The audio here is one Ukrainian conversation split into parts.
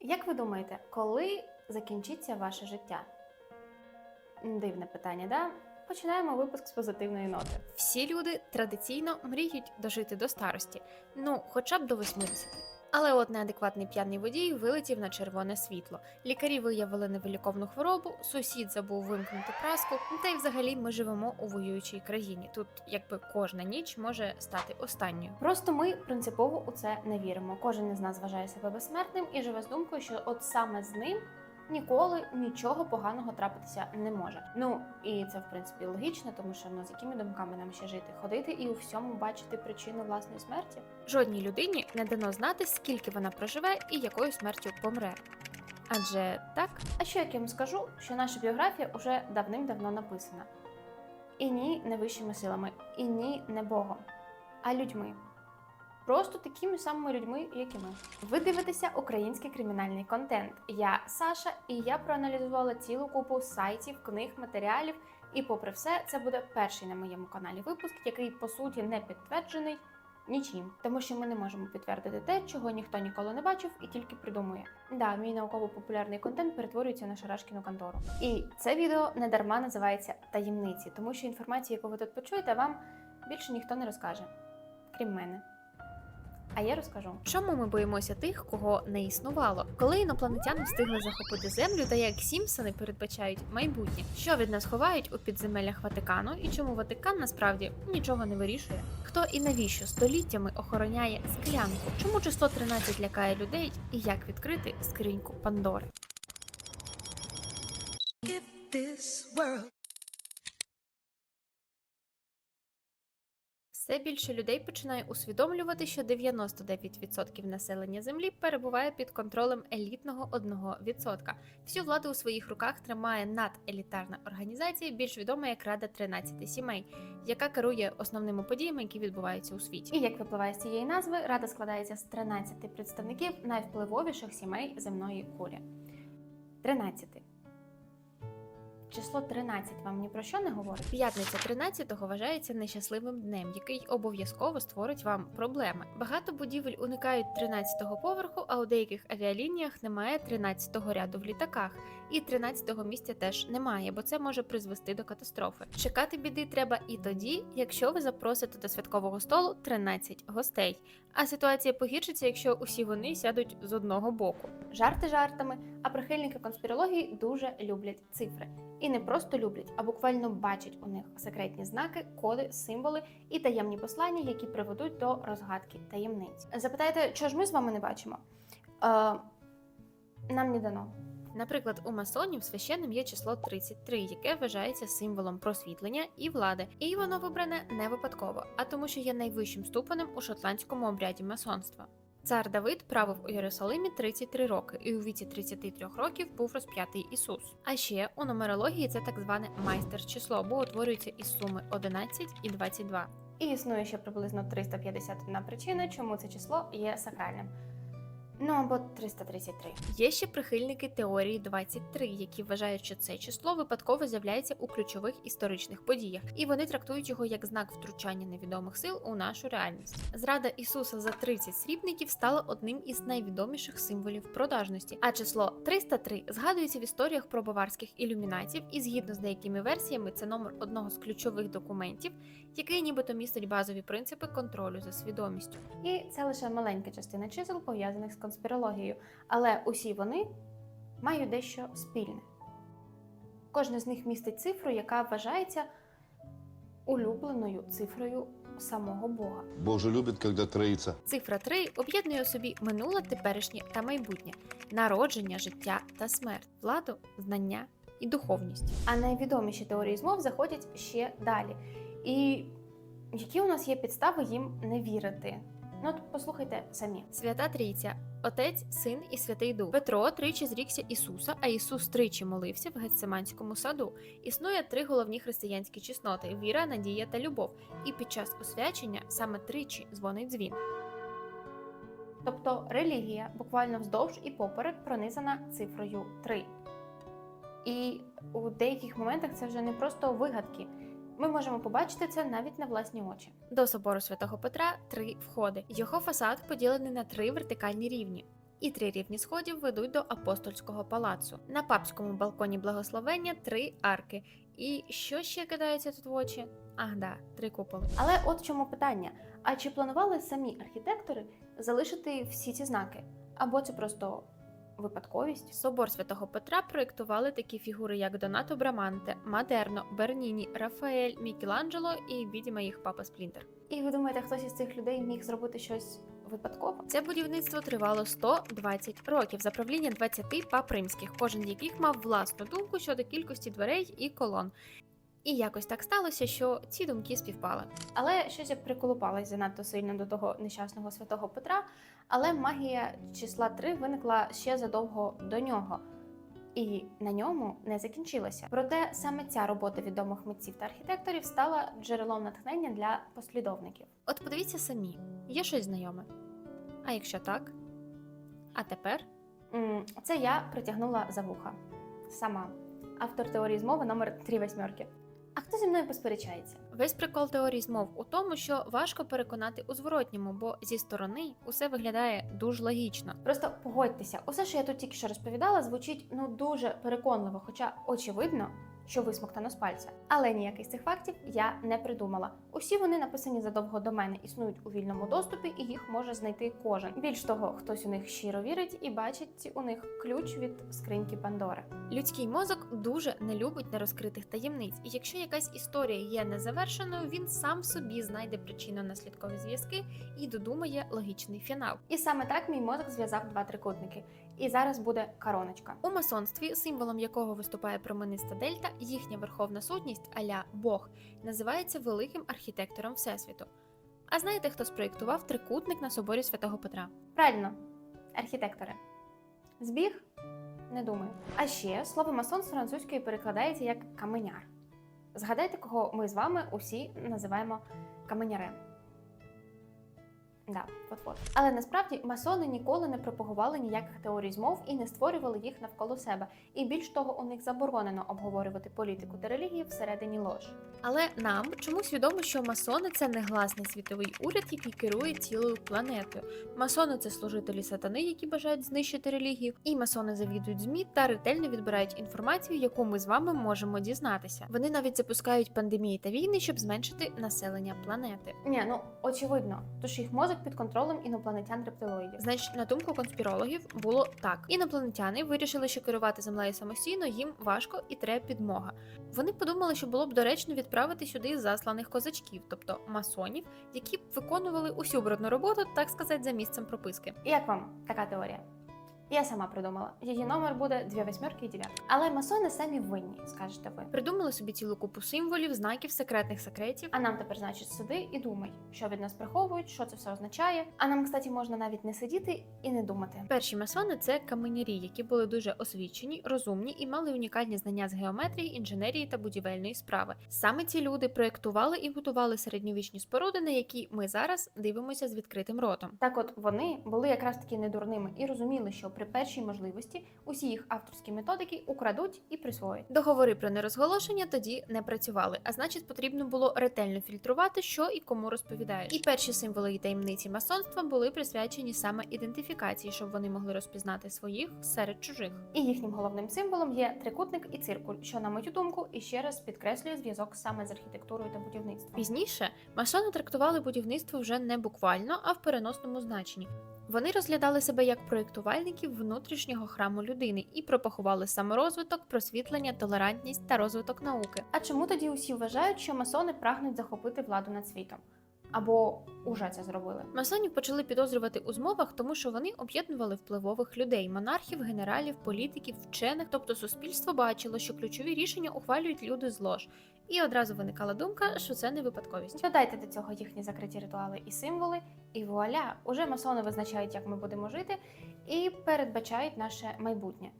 Як ви думаєте, коли закінчиться ваше життя? Дивне питання, да? Починаємо випуск з позитивної ноти. Всі люди традиційно мріють дожити до старості, ну хоча б до 80. Але от неадекватний п'яний водій вилетів на червоне світло. Лікарі виявили невиліковну хворобу, сусід забув вимкнути праску. Та й взагалі ми живемо у воюючій країні. Тут якби кожна ніч може стати останньою. Просто ми принципово у це не віримо. Кожен із нас вважає себе безсмертним і живе з думкою, що от саме з ним ніколи нічого поганого трапитися не може. Ну і це в принципі логічно, тому що ну з якими думками нам ще жити, ходити і у всьому бачити причину власної смерті. Жодній людині не дано знати, скільки вона проживе і якою смертю помре. Адже так, А що як я вам скажу, що наша біографія уже давним-давно написана. І ні, не вищими силами, і ні, не Богом, а людьми. Просто такими самими людьми, як і ми. Ви дивитеся український кримінальний контент. Я Саша, і я проаналізувала цілу купу сайтів, книг, матеріалів. І, попри все, це буде перший на моєму каналі випуск, який по суті не підтверджений нічим, тому що ми не можемо підтвердити те, чого ніхто ніколи не бачив і тільки придумує. Да, мій науково-популярний контент перетворюється на шарашкіну контору. І це відео не дарма називається таємниці, тому що інформацію, яку ви тут почуєте, вам більше ніхто не розкаже, крім мене. А я розкажу. Чому ми боїмося тих, кого не існувало? Коли інопланетяни встигли захопити землю, та як Сімпсони передбачають майбутнє, що від нас ховають у підземеллях Ватикану, і чому Ватикан насправді нічого не вирішує? Хто і навіщо століттями охороняє склянку? Чому число 13 лякає людей, і як відкрити скриньку Пандори? This world Все більше людей починає усвідомлювати, що 99% населення землі перебуває під контролем елітного 1%. Всю владу у своїх руках тримає наделітарна організація, більш відома як Рада 13 сімей, яка керує основними подіями, які відбуваються у світі. І як випливає з цієї назви, рада складається з 13 представників найвпливовіших сімей земної кулі. 13. Число 13 вам ні про що не говорить? П'ятниця 13-го вважається нещасливим днем, який обов'язково створить вам проблеми. Багато будівель уникають 13-го поверху, а у деяких авіалініях немає 13-го ряду в літаках, і 13-го місця теж немає, бо це може призвести до катастрофи. Чекати біди треба і тоді, якщо ви запросите до святкового столу 13 гостей. А ситуація погіршиться, якщо усі вони сядуть з одного боку. Жарти жартами, а прихильники конспірології дуже люблять цифри. І не просто люблять, а буквально бачать у них секретні знаки, коди, символи і таємні послання, які приведуть до розгадки таємниць. Запитаєте, чого ж ми з вами не бачимо? Е, нам не дано. Наприклад, у масонів священним є число 33, яке вважається символом просвітлення і влади, і воно вибране не випадково, а тому, що є найвищим ступенем у шотландському обряді масонства. Цар Давид правив у Єрусалимі 33 роки, і у віці 33 років був розп'ятий Ісус. А ще у нумерології це так зване майстер-число, бо утворюється із суми 11 і 22. І існує ще приблизно 351 причина, чому це число є сакральним. Ну або 333. Є ще прихильники теорії 23, які вважають, що це число випадково з'являється у ключових історичних подіях, і вони трактують його як знак втручання невідомих сил у нашу реальність. Зрада Ісуса за 30 срібників стала одним із найвідоміших символів продажності. А число 303 згадується в історіях про баварських ілюмінатів, і згідно з деякими версіями, це номер одного з ключових документів, який нібито містить базові принципи контролю за свідомістю. І це лише маленька частина чисел, пов'язаних з конспірологією, але усі вони мають дещо спільне. Кожна з них містить цифру, яка вважається улюбленою цифрою самого Бога. Бог же любит, когда троица. Цифра 3 об'єднує у собі минуле, теперішнє та майбутнє, народження, життя та смерть, владу, знання і духовність. А найвідоміші теорії змов заходять ще далі. І які у нас є підстави їм не вірити? Ну, от послухайте самі. Свята Трійця, Отець, Син і Святий Дух. Петро тричі зрікся Ісуса, а Ісус тричі молився в Гецеманському саду. Існує три головні християнські чесноти: віра, надія та любов. І під час освячення саме тричі дзвонить дзвін. Тобто релігія буквально вздовж і поперек пронизана цифрою 3. І у деяких моментах це вже не просто вигадки. Ми можемо побачити це навіть на власні очі. До собору святого Петра три входи. Його фасад поділений на три вертикальні рівні. І три рівні сходів ведуть до апостольського палацу. На папському балконі благословення три арки. І що ще кидається тут в очі? Ах, да, три куполи. Але от в чому питання: а чи планували самі архітектори залишити всі ці знаки? Або це просто випадковість? Собор святого Петра проєктували такі фігури, як Донато Браманте, Мадерно, Берніні, Рафаель, Мікеланджело і відіма їх папа Сплінтер. І ви думаєте, хтось із цих людей міг зробити щось випадково? Це будівництво тривало 120 років за правління 20 пап римських, кожен яких мав власну думку щодо кількості дверей і колон. І якось так сталося, що ці думки співпали. Але щось я приколупалась занадто сильно до того нещасного святого Петра. Але магія числа 3 виникла ще задовго до нього. І на ньому не закінчилася. Проте саме ця робота відомих митців та архітекторів стала джерелом натхнення для послідовників. От подивіться самі, є щось знайоме. А якщо так? А тепер Це я притягнула за вуха. Сама. Автор теорії змови номер 3 восьмерки. А хто зі мною посперечається? весь прикол теорії змов у тому, що важко переконати у зворотньому, бо зі сторони усе виглядає дуже логічно. Просто погодьтеся, усе, що я тут тільки що розповідала, звучить ну дуже переконливо, хоча очевидно, що висмоктано з пальця. Але ніяких з цих фактів я не придумала. Усі вони написані задовго до мене, існують у вільному доступі, і їх може знайти кожен. Більш того, хтось у них щиро вірить і бачить у них ключ від скриньки Пандори. Людський мозок дуже не любить нерозкритих таємниць, і якщо якась історія є незавершеною, він сам собі знайде причинно-наслідкові зв'язки і додумає логічний фінал. І саме так мій мозок зв'язав два трикутники. І зараз буде короночка. У масонстві, символом якого виступає промениста дельта, їхня верховна сутність аля Бог називається великим архітектором Всесвіту. А знаєте, хто спроєктував трикутник на соборі святого Петра? Правильно, архітектори. Збіг? Не думаю. А ще слово масон з французької перекладається як каменяр. Згадайте, кого ми з вами усі називаємо каменярем. Да, от-от. Але насправді масони ніколи не пропагували ніяких теорій змов і не створювали їх навколо себе. І більш того, у них заборонено обговорювати політику та релігію всередині лож. Але нам чомусь відомо, що масони це негласний світовий уряд, який керує цілою планетою. Масони це служителі сатани, які бажають знищити релігію, і масони завідують змі та ретельно відбирають інформацію, яку ми з вами можемо дізнатися. Вони навіть запускають пандемії та війни, щоб зменшити населення планети. Ні, ну очевидно, тож їх мозок під контролем інопланетян рептилоїдів. Значить, на думку конспірологів, було так: інопланетяни вирішили, що керувати землею самостійно їм важко і треба підмога. Вони подумали, що було б доречно відправити сюди засланих козачків, тобто масонів, які б виконували усю брудну роботу, так сказати, за місцем прописки. Як вам така теорія? Я сама придумала. Її номер буде дві восьмерки і дев'ятка. Але масони самі винні, скажете ви. Придумали собі цілу купу символів, знаків, секретних секретів. А нам тепер, значить, сиди і думай, що від нас приховують, що це все означає. А нам, кстати, можна навіть не сидіти і не думати. Перші масони це каменярі, які були дуже освічені, розумні і мали унікальні знання з геометрії, інженерії та будівельної справи. Саме ці люди проєктували і будували середньовічні споруди, на які ми зараз дивимося з відкритим ротом. Так, от вони були якраз таки недурними і розуміли, що при першій можливості усі їх авторські методики украдуть і присвоять. Договори про нерозголошення тоді не працювали, а значить, потрібно було ретельно фільтрувати, що і кому розповідають. І перші символи і таємниці масонства були присвячені саме ідентифікації, щоб вони могли розпізнати своїх серед чужих. І їхнім головним символом є трикутник і циркуль, що, на мою думку, і ще раз підкреслює зв'язок саме з архітектурою та будівництвом. Пізніше масони трактували будівництво вже не буквально, а в переносному значенні. Вони розглядали себе як проєктувальників внутрішнього храму людини і пропахували саморозвиток, просвітлення, толерантність та розвиток науки. А чому тоді усі вважають, що масони прагнуть захопити владу над світом? Або уже це зробили? Масонів почали підозрювати у змовах, тому що вони об'єднували впливових людей, монархів, генералів, політиків, вчених. Тобто суспільство бачило, що ключові рішення ухвалюють люди з лож. І одразу виникала думка, що це не випадковість. Додайте до цього їхні закриті ритуали і символи, і вуаля, уже масони визначають, як ми будемо жити, і передбачають наше майбутнє.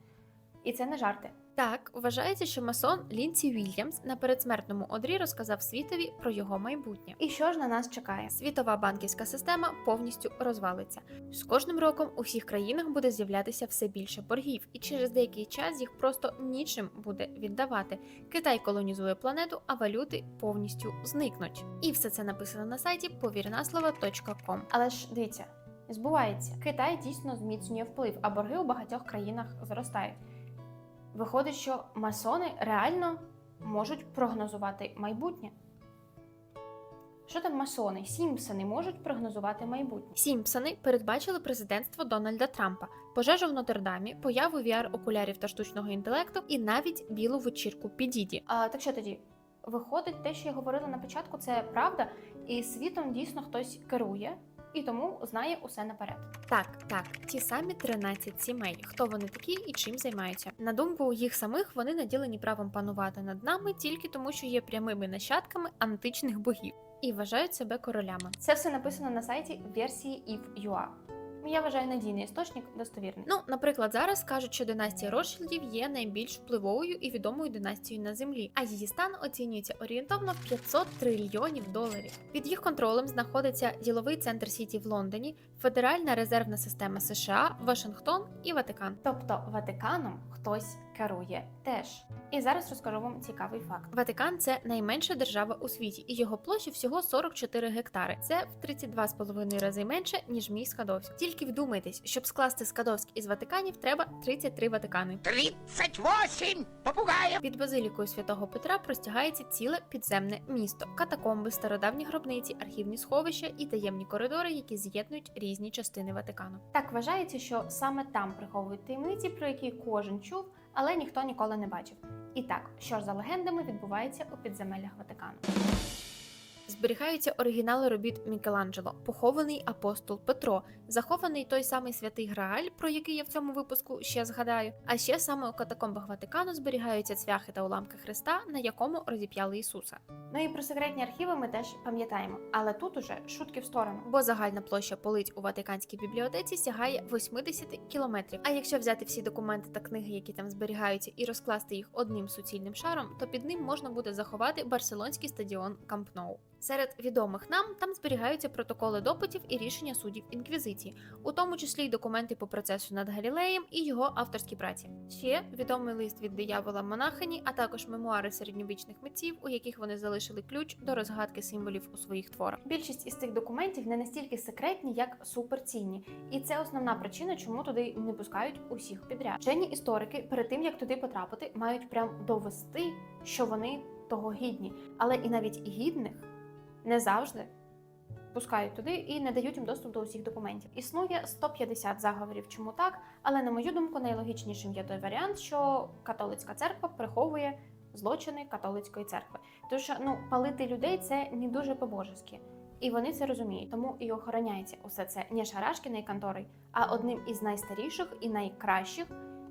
І це не жарти. Так, вважається, що масон Лінсі Вільямс на передсмертному одрі розказав світові про його майбутнє. І що ж на нас чекає? Світова банківська система повністю розвалиться. З кожним роком у всіх країнах буде з'являтися все більше боргів, і через деякий час їх просто нічим буде віддавати. Китай колонізує планету, а валюти повністю зникнуть. І все це написано на сайті повірнаслова.com. Але ж дивіться, збувається. Китай дійсно зміцнює вплив, а борги у багатьох країнах зростають. Виходить, що масони реально можуть прогнозувати майбутнє. Що там масони? Сімпсони можуть прогнозувати майбутнє. Сімпсони передбачили президентство Дональда Трампа, пожежу в Нотр-Дамі, появу VR-окулярів та штучного інтелекту і навіть білу вечірку Підіді. А, так що тоді? Виходить, те, що я говорила на початку, це правда, і світом дійсно хтось керує, і тому знає усе наперед. Так, так, ті самі 13 сімей. Хто вони такі і чим займаються? На думку їх самих, вони наділені правом панувати над нами тільки тому, що є прямими нащадками античних богів і вважають себе королями. Це все написано на сайті версії if.ua. Я вважаю надійний істочник достовірний. Ну, наприклад, зараз кажуть, що династія Ротшильдів є найбільш впливовою і відомою династією на землі, а її стан оцінюється орієнтовно в 500 трильйонів доларів. Під їх контролем знаходиться діловий центр Сіті в Лондоні, Федеральна резервна система США, Вашингтон і Ватикан. Тобто Ватиканом хтось керує теж. І зараз розкажу вам цікавий факт. Ватикан це найменша держава у світі, і його площа всього 44 гектари. Це в 32,5 рази менше ніж мій Скадовськ. Тільки вдумайтесь, щоб скласти Скадовськ із Ватиканів, треба 33 Ватикани. 38 попугаев. Під базилікою святого Петра простягається ціле підземне місто, катакомби, стародавні гробниці, архівні сховища і таємні коридори, які з'єднують різні частини Ватикану. Так вважається, що саме там приховують таємниці, про які кожен чув, але ніхто ніколи не бачив. І так, що ж за легендами відбувається у підземеллях Ватикану? Зберігаються оригінали робіт Мікеланджело, похований апостол Петро, захований той самий святий Грааль, про який я в цьому випуску ще згадаю. А ще саме у катакомбах Ватикану зберігаються цвяхи та уламки Христа, на якому розіп'яли Ісуса. Ну і про секретні архіви ми теж пам'ятаємо. Але тут уже шутки в сторону. Бо загальна площа полиць у Ватиканській бібліотеці сягає 80 кілометрів. А якщо взяти всі документи та книги, які там зберігаються, і розкласти їх одним суцільним шаром, то під ним можна буде заховати барселонський стадіон Камп Ноу. Серед відомих нам там зберігаються протоколи допитів і рішення суддів інквізиції, у тому числі й документи по процесу над Галілеєм і його авторські праці. Ще відомий лист від диявола монахині, а також мемуари середньовічних митців, у яких вони залишили ключ до розгадки символів у своїх творах. Більшість із цих документів не настільки секретні, як суперцінні, і це основна причина, чому туди не пускають усіх підряд. Вчені історики перед тим як туди потрапити, мають прям довести, що вони того гідні, але і навіть гідних не завжди. Пускають туди і не дають їм доступ до усіх документів. Існує 150 заговорів, чому так, але на мою думку, найлогічнішим є той варіант, що католицька церква приховує злочини католицької церкви. Що ну палити людей це не дуже по-божески. І вони це розуміють, тому і охороняється усе це не Шарашкіною конторою, а одним із найстаріших і найкращих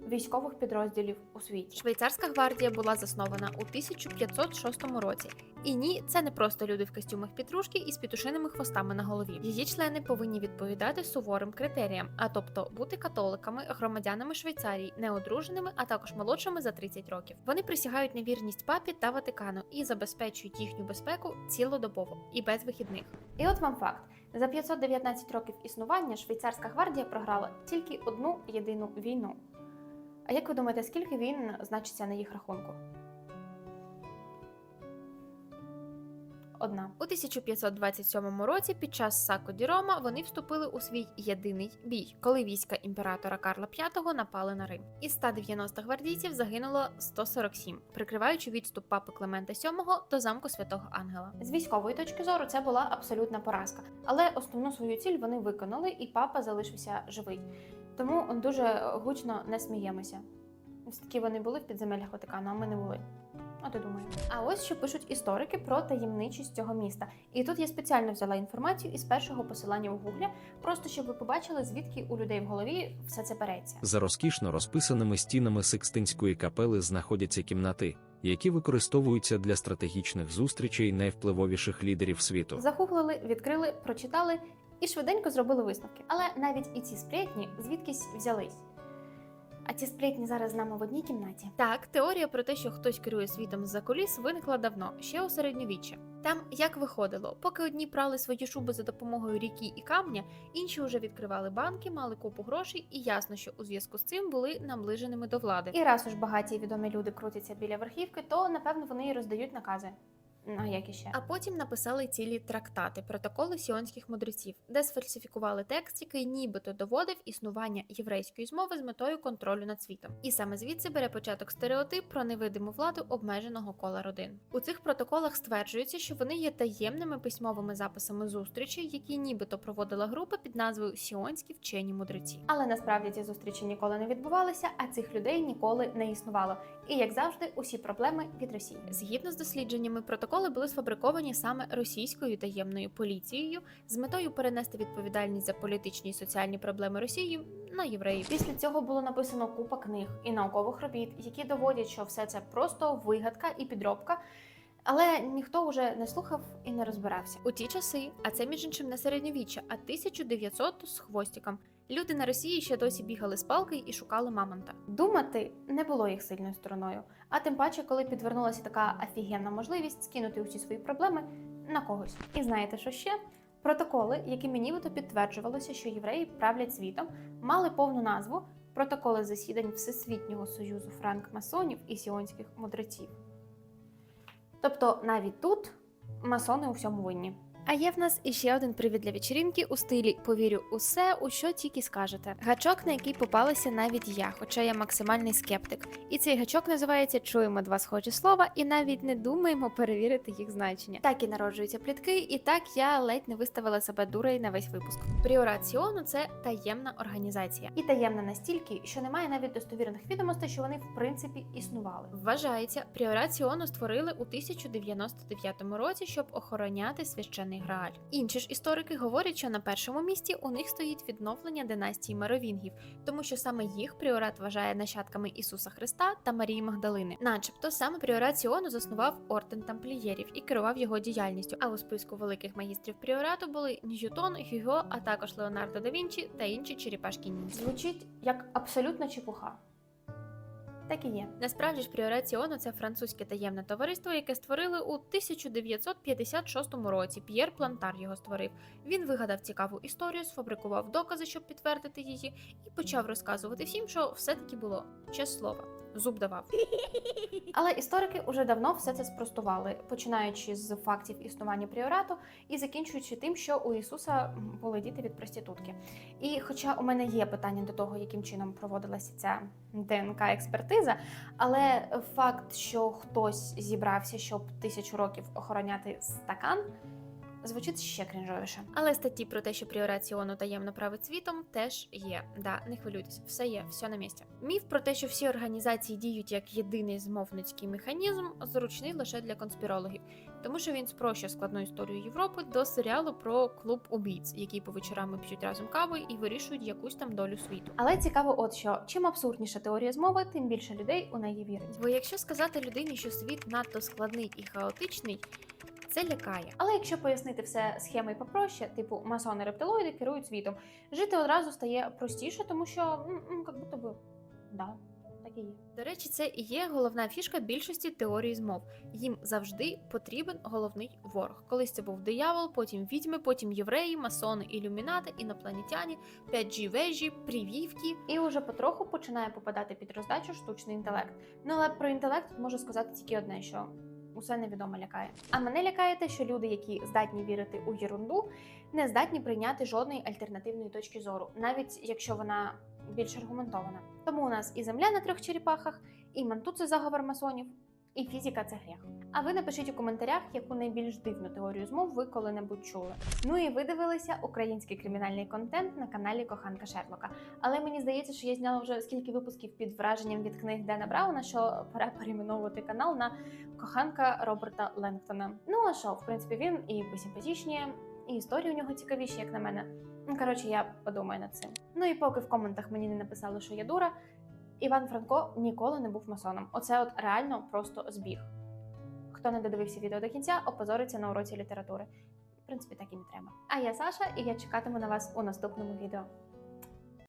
військових підрозділів у світі. Швейцарська гвардія була заснована у 1506 році. І ні, це не просто люди в костюмах петрушки із петушиними хвостами на голові. Її члени повинні відповідати суворим критеріям, а тобто бути католиками, громадянами Швейцарії, неодруженими, а також молодшими за 30 років. Вони присягають на вірність папі та Ватикану і забезпечують їхню безпеку цілодобово і без вихідних. І от вам факт: за 519 років існування швейцарська гвардія програла тільки одну єдину війну. А як ви думаєте, скільки війн значиться на їх рахунку? Одна. У 1527 році під час Сако ді Рома вони вступили у свій єдиний бій, коли війська імператора Карла V напали на Рим. Із 190 гвардійців загинуло 147, прикриваючи відступ папи Климента VII до замку Святого Ангела. З військової точки зору це була абсолютна поразка, але основну свою ціль вони виконали, і папа залишився живий. Тому дуже гучно не сміємося. Ось такі вони були в підземеллях Ватикану, а ми не були. От і думаю. А ось що пишуть історики про таємничість цього міста. І тут я спеціально взяла інформацію із першого посилання у гуглі, просто щоб ви побачили, звідки у людей в голові все це береться. За розкішно розписаними стінами Сикстинської капели знаходяться кімнати, які використовуються для стратегічних зустрічей найвпливовіших лідерів світу. Загуглили, відкрили, прочитали і швиденько зробили висновки. Але навіть і ці сплетні звідкись взялись. А ці сплетні зараз з нами в одній кімнаті. Так, теорія про те, що хтось керує світом з-за куліс, виникла давно, ще у середньовіччі. Там як виходило, поки одні прали свої шуби за допомогою ріки і камня, інші вже відкривали банки, мали купу грошей, і ясно, що у зв'язку з цим були наближеними до влади. І раз уж багаті і відомі люди крутяться біля верхівки, то напевно вони і роздають накази. А як іще? А потім написали цілі трактати, протоколи сіонських мудреців, де сфальсифікували текст, який нібито доводив існування єврейської змови з метою контролю над світом. І саме звідси бере початок стереотип про невидиму владу обмеженого кола родин. У цих протоколах стверджується, що вони є таємними письмовими записами зустрічей, які нібито проводила група під назвою Сіонські вчені мудреці. Але насправді ці зустрічі ніколи не відбувалися, а цих людей ніколи не існувало. І як завжди, усі проблеми від Росії. Згідно з дослідженнями, протоколи були сфабриковані саме російською таємною поліцією з метою перенести відповідальність за політичні і соціальні проблеми Росії на євреїв. Після цього було написано купа книг і наукових робіт, які доводять, що все це просто вигадка і підробка. Але ніхто вже не слухав і не розбирався. У ті часи, а це між іншим не середньовіччя, а 1900 з хвостиком. Люди на Росії ще досі бігали з палки і шукали мамонта. Думати не було їх сильною стороною. А тим паче, коли підвернулася така офігенна можливість скинути усі свої проблеми на когось. І знаєте, що ще? Протоколи, якими нібито підтверджувалося, що євреї правлять світом, мали повну назву Протоколи засідань Всесвітнього союзу франкмасонів і сіонських мудреців. Тобто навіть тут масони у всьому винні. А є в нас іще один привід для вечірінки у стилі повірю усе, у що тільки скажете. Гачок, на який попалася навіть я, хоча я максимальний скептик. І цей гачок називається Чуємо два схожі слова і навіть не думаємо перевірити їх значення. Так і народжуються плітки, і так я ледь не виставила себе дурою на весь випуск. Пріорат Сіону це таємна організація. І таємна настільки, що немає навіть достовірних відомостей, що вони в принципі існували. Вважається, пріорат Сіону створили у 1099 році, щоб охороняти священний грааль. Інші ж історики говорять, що на першому місці у них стоїть відновлення династії Меровінгів, тому що саме їх пріорат вважає нащадками Ісуса Христа та Марії Магдалини. Начебто саме пріорат Сіону заснував орден тамплієрів і керував його діяльністю. А у списку великих магістрів пріорату були Ньютон, Гюго, а також Леонардо да Вінчі та інші черепашки ніндзя. Звучить як абсолютна чепуха. Так і є. Насправді ж пріорат Сіону – це французьке таємне товариство, яке створили у 1956 році. П'єр Плантар його створив. Він вигадав цікаву історію, сфабрикував докази, щоб підтвердити її, і почав розказувати всім, що все таки було. Ще слова, зуб давав. Але історики вже давно все це спростували, починаючи з фактів існування пріорату і закінчуючи тим, що у Ісуса були діти від проститутки. І хоча у мене є питання до того, яким чином проводилася ця ДНК-експертиза, але факт, що хтось зібрався, щоб тисячу років охороняти стакан, звучить ще крінжовіше. Але статті про те, що пріорат Сіону таємно править світом, теж є. Да, не хвилюйтесь, все є, все на місці. Міф про те, що всі організації діють як єдиний змовницький механізм, зручний лише для конспірологів, тому що він спрощує складну історію Європи до серіалу про клуб убійць, які по вечорами п'ють разом кави і вирішують якусь там долю світу. Але цікаво, от що чим абсурдніша теорія змови, тим більше людей у неї вірить. Бо якщо сказати людині, що світ надто складний і хаотичний, це лякає. Але якщо пояснити все схемою попроще, типу масони рептилоїди керують світом, жити одразу стає простіше, тому що м, м, як будто би да, так і є. До речі, це і є головна фішка більшості теорій змов. Їм завжди потрібен головний ворог. Колись це був диявол, потім відьми, потім євреї, масони, ілюмінати, інопланетяні, 5G вежі, привівки. І уже потроху починає попадати під роздачу штучний інтелект. Ну але про інтелект можу сказати тільки одне, що усе невідомо лякає. А мене лякає те, що люди, які здатні вірити у єрунду, не здатні прийняти жодної альтернативної точки зору, навіть якщо вона більш аргументована. Тому у нас і земля на трьох черепахах, і манту це заговор масонів, і фізика це гріх. А ви напишіть у коментарях, яку найбільш дивну теорію змов ви коли-небудь чули. Ну і ви дивилися український кримінальний контент на каналі Коханка Шерлока. Але мені здається, що я зняла вже скільки випусків під враженням від книг Дена Брауна, що пора перейменовувати канал на коханка Роберта Ленгтона. Ну а що, в принципі, він і посимпатічніє, і історії у нього цікавіші, як на мене. Коротше, я подумаю над цим. Ну і поки в коментах мені не написали, що я дура. Іван Франко ніколи не був масоном. Оце от реально просто збіг. Хто не додивився відео до кінця, опозориться на уроці літератури. В принципі, так і не треба. А я Саша, і я чекатиму на вас у наступному відео.